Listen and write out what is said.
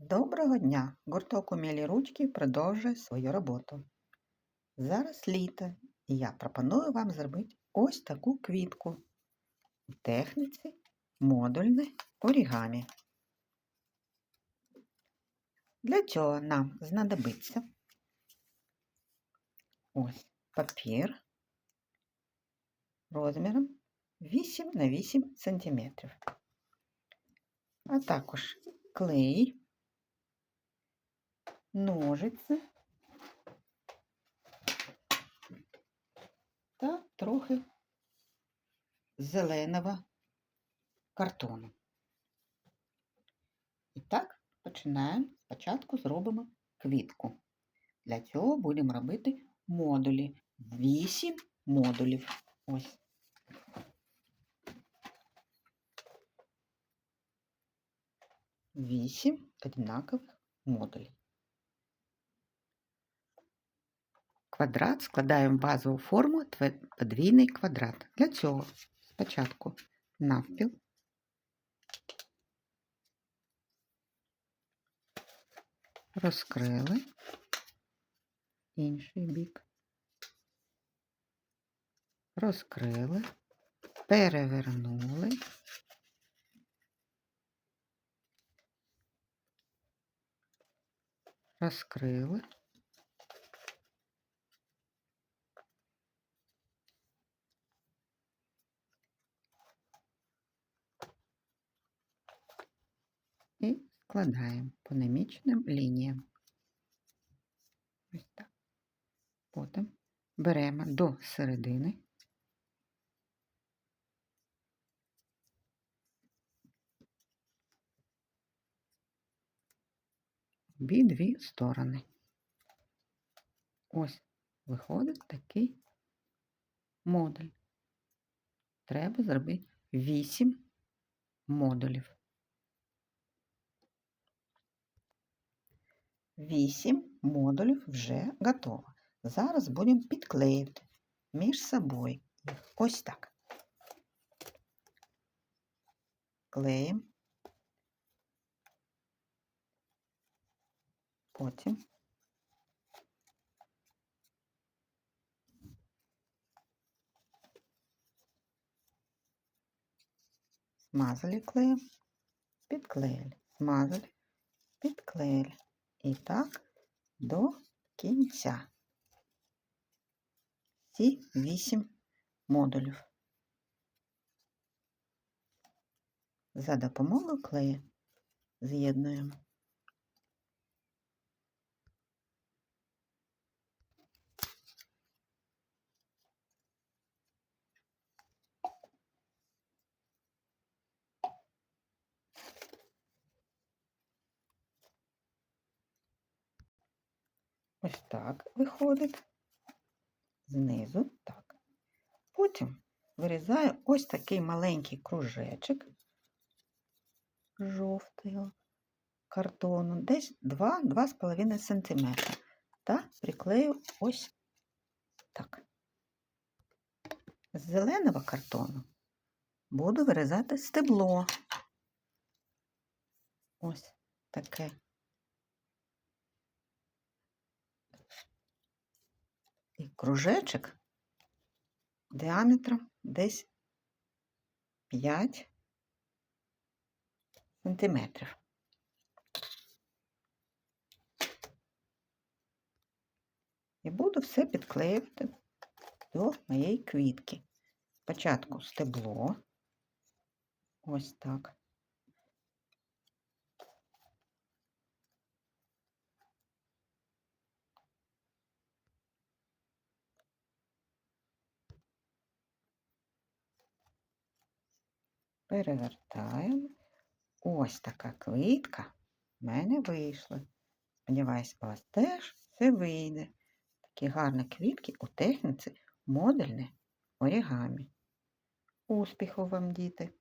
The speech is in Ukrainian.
Доброго дня! Гурток «Умілі ручки продовжує свою роботу. Зараз літо, і я пропоную вам зробити ось таку квітку у техніці модульне орігамі. Для цього нам знадобиться ось папір розміром 8 на 8 см, а також клей ножиці та трохи зеленого картону. І так, починаємо. Спочатку зробимо квітку. Для цього будемо робити модулі. 8 модулів. Ось. Вісім однакових модулів. Квадрат складаємо в базову форму подвійний квадрат. Для цього спочатку навпіл. Розкрили інший бік. Розкрили, перевернули. Розкрили. і складаємо по наміченим лініям. Ось так. Потім беремо до середини. Обидві сторони. Ось виходить такий модуль. Треба зробити 8 модулів. 8 модулів вже готово. Зараз будемо підклеювати між собою. Ось так. Клеїмо. Потім смазали клеем, підклеїли, смазали, підклеїли. І так до кінця. Всі вісім модулів. За допомогою клею з'єднуємо. Ось так виходить. Знизу так. Потім вирізаю ось такий маленький кружечок жовтого картону, десь 2-2,5 см. Та приклею ось так. З зеленого картону буду вирізати стебло. Ось таке. Кружечок діаметром десь 5 сантиметрів. І буду все підклеювати до моєї квітки. Спочатку стебло, ось так. Перевертаємо. Ось така квітка в мене вийшла. Сподіваюсь, у вас теж все вийде. Такі гарні квітки у техніці модульне орігамі. Успіху вам, діти!